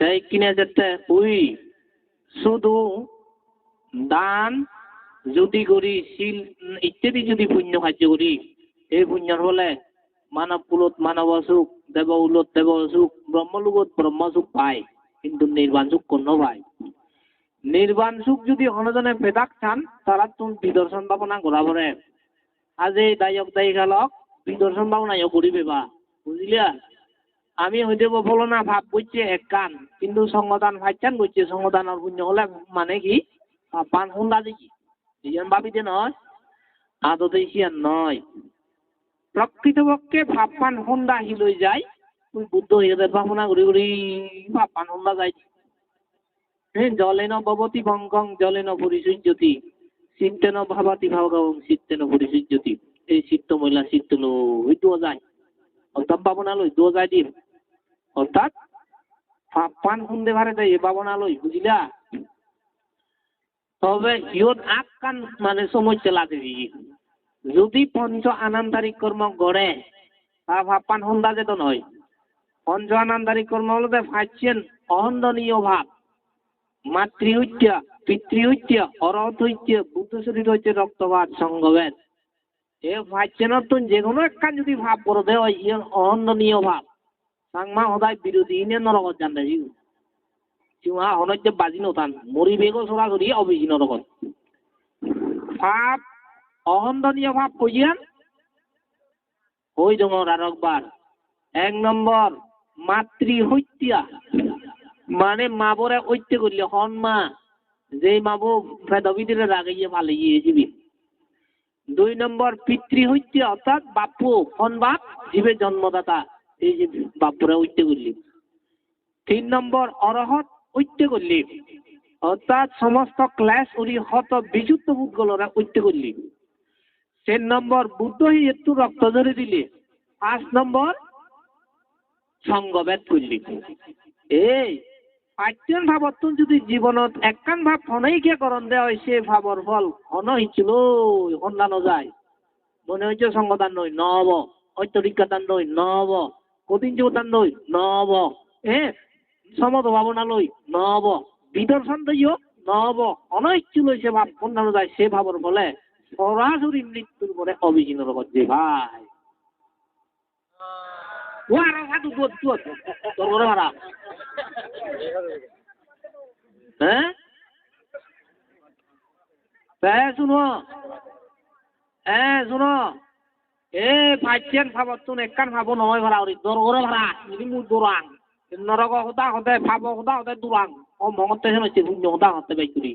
কিনে যেতে ওই শুধু দান যদি করি, শিল, ইত্যাদি যদি পুণ্য কার্য করি, এই পুণ্যর ফলে মানব কুলত মানব সুখ দেব উলত দেব সুখ ব্রহ্মলোকত ব্রহ্ম সুখ পায়, কিন্তু নির্বাণ সুখ কোনো পায়। নির্বাণ সুখ যদি অনজনে পেদাক চান তারা তুমি বিদর্শন ভাবনা করা পরে আজ এই দায়ক দায়ী খালক বিদর্শন ভাবনা করিবে বা বুঝলিয়া আমি হইতে বলো না, ভাব করছে এক কান। কিন্তু সংগদান ভাইচান করছে সংগদানের পুণ্য হলে মানে কি? পান হুন্দা দেখি। এই ভাবিতে নয় আদতে সিয়ান নয়। প্রকৃতপক্ষে ভাবপান হুন্দা হিলই যায় তুই বুদ্ধ হয়ে যায় ভাবনা করি করি ভাবপান হুন্দা যায়। হ্যাঁ জলেন ভবতি বঙ্গং জলেন পরিসূর্যতি চিত্তেন ভাবাতি ভাবগং চিত্তেন পরিসূর্যতি এই চিত্ত মহিলা চিত্ত দোয়া যায়। অর্থাৎ অর্থাৎ ভাবনা বুঝিলা তবে মানে সমস্যা লাগে যদি পঞ্চ আনন্দারিক কর্ম গড়ে তা ভাবপান হুন্দা যেত নয় পঞ্চ আনন্দারিক কর্ম হলো ভাবছেন অহন্দনীয় ভাব মাতৃহত্য, পিতৃহত্য অরহত্য বুদ্ধ শরীর হচ্ছে রক্তপাত সঙ্গভেদ এ ভাবছেন তো যে কোনো একখান যদি ভাব করে দেয় ইয়ে অহন্দনীয় ভাব। সাংমা সদায় বিরোধী, ইনে নরকত জানতে জিও চিমা হনত যে বাজি নতান মরি বেগো সরাসরি অবিজি নরকত ভাব, অহন্দনীয় ভাব কইয়ান ওই ডঙর আর এক নম্বর মাতৃহত্যা মানে মাবরে ঐত্য করলে হন মা যে মাবো ভেদবিদিরে রাগাইয়ে ভালাইয়ে যাবি দুই নম্বর পিতৃহত্যা অর্থাৎ বাপু হন বাপ জীবের জন্মদাতা। এই যে বাপুরা ঐত্য করলি। তিন নম্বর অরহত ঐত্য করলি। অর্থাৎ সমস্ত ক্লাস উনি হত বিশুদ্ধ বুধগুলোরা ঐত্য করলি। তিন নম্বর বুদ্ধ একটু রক্ত ধরে দিলে। পাঁচ নম্বর সংগবেদ করলি। এই পাঠ্যন ভাবত যদি জীৱনত একখান ভাৱ হনৈকে কৰণ দে হয় সে ভাৱৰ ফল হন হিছিল সন্ধান যায়। মনে হচ্ছে সংগদান নই নব। ঐতরিকাদান নই নহব কঠিন জীবদান নই নহব এ সমত ভাবনা লই নহব বিদর্শন দইও নহব অনৈচ্ছু লই সে ভাব সন্ধান যায় সে ভাৱৰ ফলে সরাসরি মৃত্যুর পরে অবিহীন লগত যে ভাই। ও আর সাধু তোর তোর তোর ভাড়া হ্যাঁ? হ্যাঁ শুনো। হ্যাঁ শুনো। এ বাইকুরি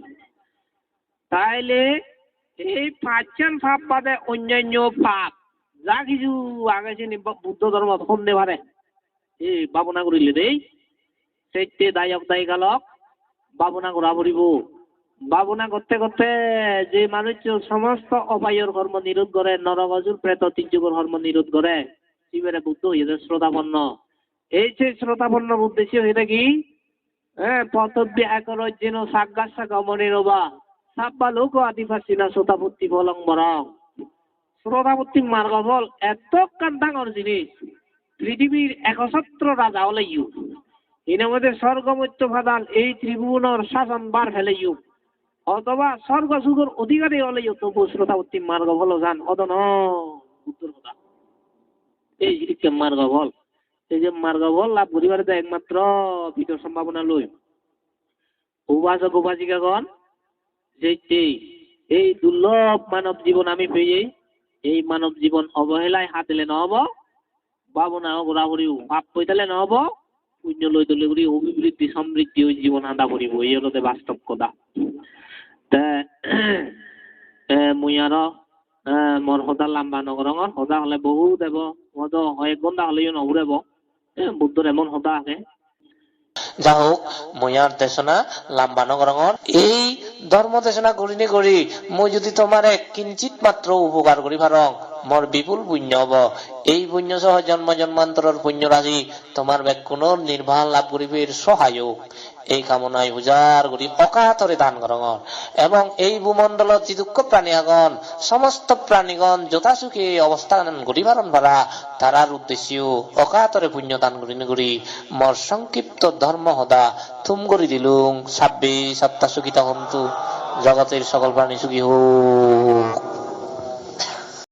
তাইলে এই পাঁচজন ভাব বাদে অন্যান্য ভাব। যা কিছু, আগে বুদ্ধ ধর্ম সন্ধে ভারে এই ভাবনা করিলে দেই। সেইতে দায়ক দায়ী গালক। ভাবনা করা পড়িব ভাবনা করতে করতে যে মানুষ সমস্ত অপায়র কর্ম নিরোধ করে নরগজুর প্রেত তিনযুগর কর্ম নিরোধ করে শিবের বুদ্ধ হইয়াছে শ্রোতাপন্ন এই যে শ্রোতাপন্ন উদ্দেশ্য হয়ে কি হ্যাঁ পতব্য একর যেন সাগ্গাসা গমনের বা সাব্বা লোক আদিবাসী না শ্রোতাপত্তি বলম্বরং শ্রোতাপত্তি মার্গফল এত কান জিনিস পৃথিবীর একছত্র রাজা হলে ইউ মধ্যে স্বর্গমৈত্য ফাদান এই ত্রিভুবনের শাসন বার ফেলে ইউ অথবা স্বর্গ সুগর অধিকারী হলে ইউ তবু শ্রোতাপত্তি মার্গ ফল জান অদন উত্তর কথা। এই জিনিসকে মার্গ ফল এই যে মার্গ ফল লাভ করিবার দেয় একমাত্র ভিতর সম্ভাবনা লই। উপাসক উপাসিকাগণ যে এই দুর্লভ মানব জীবন আমি পেয়ে, এই মানব জীবন অবহেলায় হাত দিলে নহব ভাবনা ঘোরাঘুরি পাপ পইতালে নহব পুণ্য লৈ তলে কৰি অভিবৃদ্ধি সমৃদ্ধি হৈ জীৱন আদা কৰিব। এই হলতে বাস্তৱ কথা। মই আৰু মোৰ সদা লাম্বা নগৰঙৰ সদা হ'লে বহুত দেব মইতো এক ঘণ্টা হ'লেও নুঘূৰাব। বুদ্ধৰ এমন সদা আছে। যা হোক ময়ার দেশনা লাম্বা নগরঙর এই ধর্ম দেশনা করিনি করি মই যদি তোমারে কিঞ্চিত মাত্র উপকার করি পারং মোৰ বিপুল পুণ্য হব। এই পুণ্য সহ জন্ম জন্মান্তৰৰ পুণ্য ৰাজি তোমাৰ বেকুণৰ নিৰ্বাহ লাভ কৰিবিৰ সহায়ক। এই কামনাই উজার করি অকাতরে দান করঙন এবং এই ভূমণ্ডলত যি দুঃখ প্রাণীগণ সমস্ত প্রাণীগণ যথাসুখে অবস্থান করিবারণ পারা তারার উদ্দেশ্যেও অকাতরে পুণ্য দান করি করি মর সংক্ষিপ্ত ধর্ম সদা থুম কৰি দিলুং। ছাব্বিশ সপ্তাহ সুখিতা হন্তু জগতের সকল প্রাণী সুখী হোক